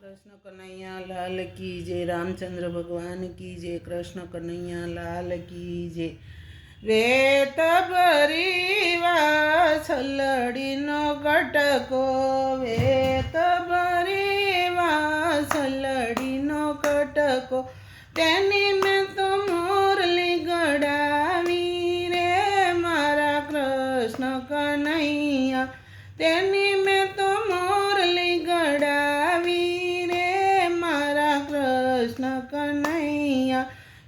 કૃષ્ણ કનૈયા લાલ કી જય, રામચંદ્ર ભગવાન કી જય, કૃષ્ણ કનૈયા લાલ કી જય. વેત ભરી છલડીનો કટકો, વેત ભરી છલડીનો કટકો. તેની મેં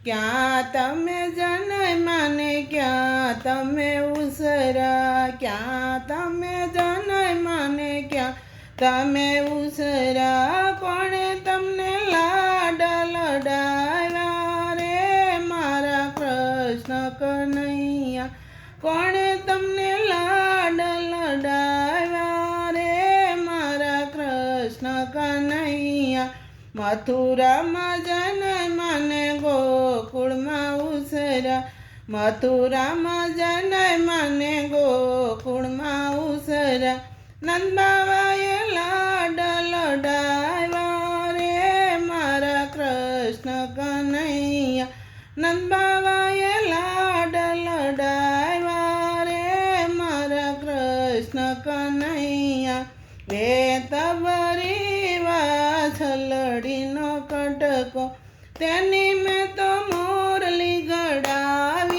ક્યાં તમે જનય માને, ક્યાં તમે ઉસરા, ક્યાં તમે જનય માને, ક્યાં તમે ઉસરા, કોણે તમને લાડ લડાવ્યા રે? મારા કૃષ્ણ કનૈયા, કોણે તમને લાડ લડાવ્યા રે? મારા કૃષ્ણ કનૈયા મથુરામાં જનય મને ગોકુળમાં ઉસરા મથુરામાં જનય મને ગોકુળમાં ઉસરા નંદબાવાએ લાડ લડાવ્યા રે મારા કૃષ્ણ કનૈયા. નંદબાવાએ લાડ લડાવ્યા રે મારા કૃષ્ણ કનૈયા. વેત ભરીવા છલડીનો કટકો. તેની મેં તો મોરલી ગડાવી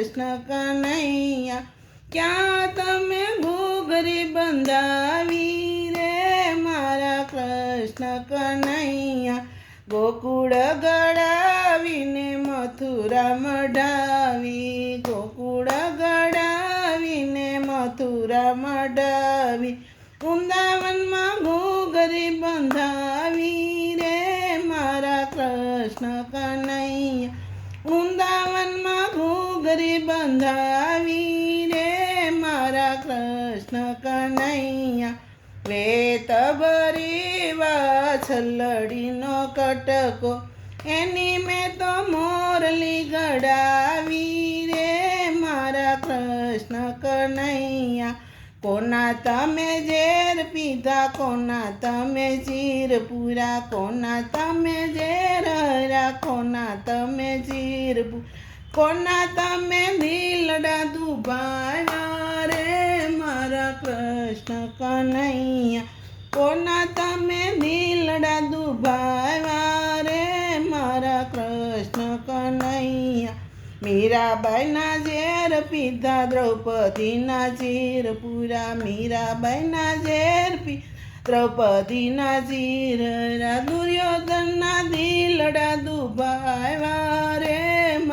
કૃષ્ણ કનૈયા, ક્યાં તમે ભોગરી બંધાવી રે મારા કૃષ્ણ કનૈયા? ગોકુળ ગળાવીને મથુરા મઢાવી ગોકુળ ગળાવીને મથુરા મઢાવી વૃંદાવનમાં ઘોઘરી બંધાવી રે મારા કૃષ્ણ કનૈયા. ઘૂઘરી બંધાવી રે મારા કૃષ્ણ કનૈયા વેત ભરીવા વાછલડીનો કટકો, એની મેં તો મોરલી ગડાવી રે મારા કૃષ્ણ કનૈયા, કોના તમે ઝેર પીધા, કોના તમે ચીર પૂરા, કોના તમે ઝેર હરા, કોના તમે ચીર પૂ- કોના તમે દિલડા દુભાવ્યા રે? મારા કૃષ્ણ કનૈયા. કોના તમે દિલડા દુભાવ્યા રે? મારા કૃષ્ણ કનૈયા. મીરાબાઈના ઝેર પીધા દ્રૌપદીના ચીર પૂરા. મીરાબાઈના ઝેર પી દ્રૌપદીના ચીર દુર્યોધનના દિલડા દુભાવ્યા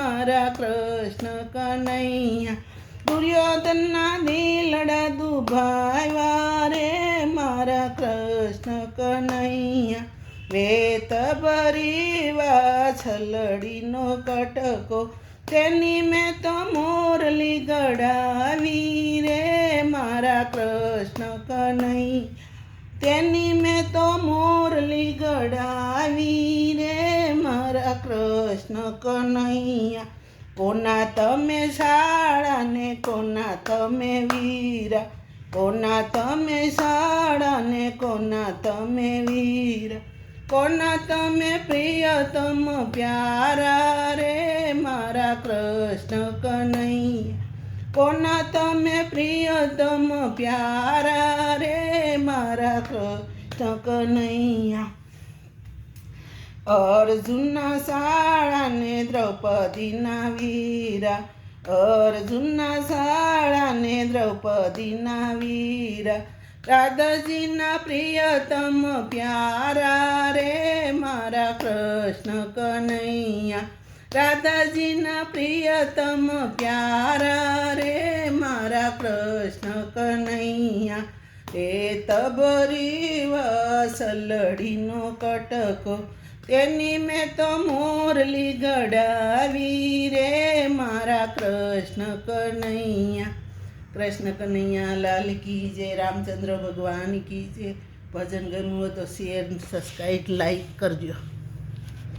મારા કૃષ્ણ કનૈયા, દુર્યોધનના દિલડા દુભાવ્યા રે મારા કૃષ્ણ કનૈયા. વેત ભરીવા છલડીનો કટકો તેની મેં તો મોરલી ગડાવી રે મારા કૃષ્ણ કનૈયા. તેની મેં તો મોરલી ગડાવી કૃષ્ણ કનૈયા, કોના તમે શાળા ને કોના તમે વીરા? કોના તમે શાળા ને કોના તમે વીરા? કોના તમે પ્રિયતમ પ્યારા રે મારા કૃષ્ણ કનૈયા? કોના તમે પ્રિયતમ પ્યારા રે મારા કૃષ્ણ કનૈયા? અર્જુનના શાળાને દ્રૌપદીના વીરા. અર્જુનના શાળાને દ્રૌપદીના વીરા. રાધાજીના પ્રિયતમ પ્યારા રે મારા કૃષ્ણ કનૈયા. રાધાજીના પ્રિયતમ પ્યારા રે મારા કૃષ્ણ કનૈયા. એ તબરી વસલડીનો કટકો તેની મેં તો મોરલી ગડાવી રે મારા કૃષ્ણ કનૈયા. કૃષ્ણ કનૈયા, લાલ કી જે રામચંદ્ર ભગવાન કી જે ભજન હોય તો શેર સબસ્ક્રાઈબ લાઈક કરજો.